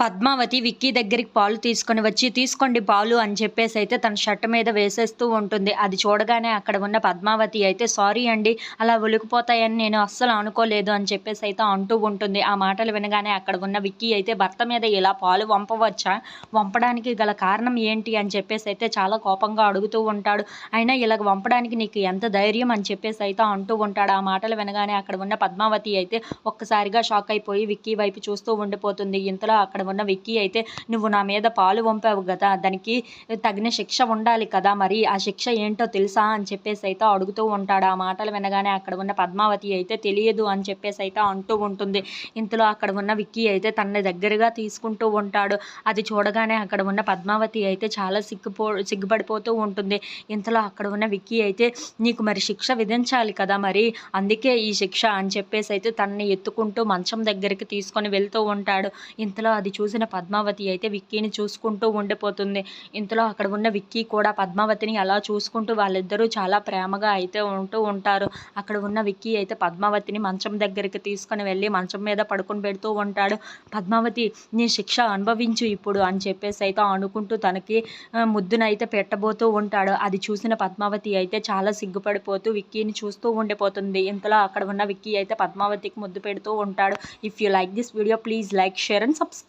పద్మావతి విక్కీ దగ్గరికి పాలు తీసుకొని వచ్చి తీసుకోండి పాలు అని చెప్పేసి అయితే తన షర్ట్ మీద వేసేస్తూ ఉంటుంది. అది చూడగానే అక్కడ ఉన్న పద్మావతి అయితే సారీ అండి అలా ఉలికిపోతాయని నేను అస్సలు అనుకోలేదు అని చెప్పేసి అయితే అంటూ ఉంటుంది. ఆ మాటలు వినగానే అక్కడ ఉన్న విక్కీ అయితే భర్త మీద ఇలా పాలు వంపవచ్చా? వంపడానికి గల కారణం ఏంటి? అని చెప్పేసి అయితే చాలా కోపంగా అడుగుతూ ఉంటాడు. అయినా ఇలా వంపడానికి నీకు ఎంత ధైర్యం? అని చెప్పేసి అయితే అంటూ ఉంటాడు. ఆ మాటలు వినగానే అక్కడ ఉన్న పద్మావతి అయితే ఒక్కసారిగా షాక్ అయిపోయి విక్కీ వైపు చూస్తూ ఉండిపోతుంది. ఇంతలో అక్కడ ఉన్న విక్కీ అయితే నువ్వు నా మీద పాలు వంపావు కదా దానికి తగిన శిక్ష ఉండాలి కదా మరి ఆ శిక్ష ఏంటో తెలుసా అని చెప్పేసి అయితే అడుగుతూ ఉంటాడు. ఆ మాటలు వినగానే అక్కడ ఉన్న పద్మావతి అయితే తెలియదు అని చెప్పేసి అయితే అంటూ ఉంటుంది. ఇంతలో అక్కడ ఉన్న విక్కీ అయితే తన దగ్గరగా తీసుకుంటూ ఉంటాడు. అది చూడగానే అక్కడ ఉన్న పద్మావతి అయితే చాలా సిగ్గుపో సిగ్గుపడిపోతూ ఉంటుంది. ఇంతలో అక్కడ ఉన్న విక్కీ అయితే నీకు మరి శిక్ష విధించాలి కదా మరి అందుకే ఈ శిక్ష అని చెప్పేసి అయితే తనని ఎత్తుకుంటూ మంచం దగ్గరికి తీసుకొని వెళ్తూ ఉంటాడు. ఇంతలో అది చూసిన పద్మావతి అయితే విక్కీని చూసుకుంటూ ఉండిపోతుంది. ఇంతలో అక్కడ ఉన్న విక్కీ కూడా పద్మావతిని అలా చూసుకుంటూ వాళ్ళిద్దరూ చాలా ప్రేమగా అయితే ఉంటూ ఉంటారు. అక్కడ ఉన్న విక్కీ అయితే పద్మావతిని మంచం దగ్గరికి తీసుకొని వెళ్ళి మంచం మీద పడుకొని పెడుతూ ఉంటాడు. పద్మావతి నీ శిక్ష అనుభవించు ఇప్పుడు అని చెప్పేసి అయితే అనుకుంటూ తనకి ముద్దునైతే పెట్టబోతూ ఉంటాడు. అది చూసిన పద్మావతి అయితే చాలా సిగ్గుపడిపోతూ విక్కీని చూస్తూ ఉండిపోతుంది. ఇంతలో అక్కడ ఉన్న విక్కీ అయితే పద్మావతికి ముద్దు పెడుతూ ఉంటాడు. If you like this video please like share and subscribe.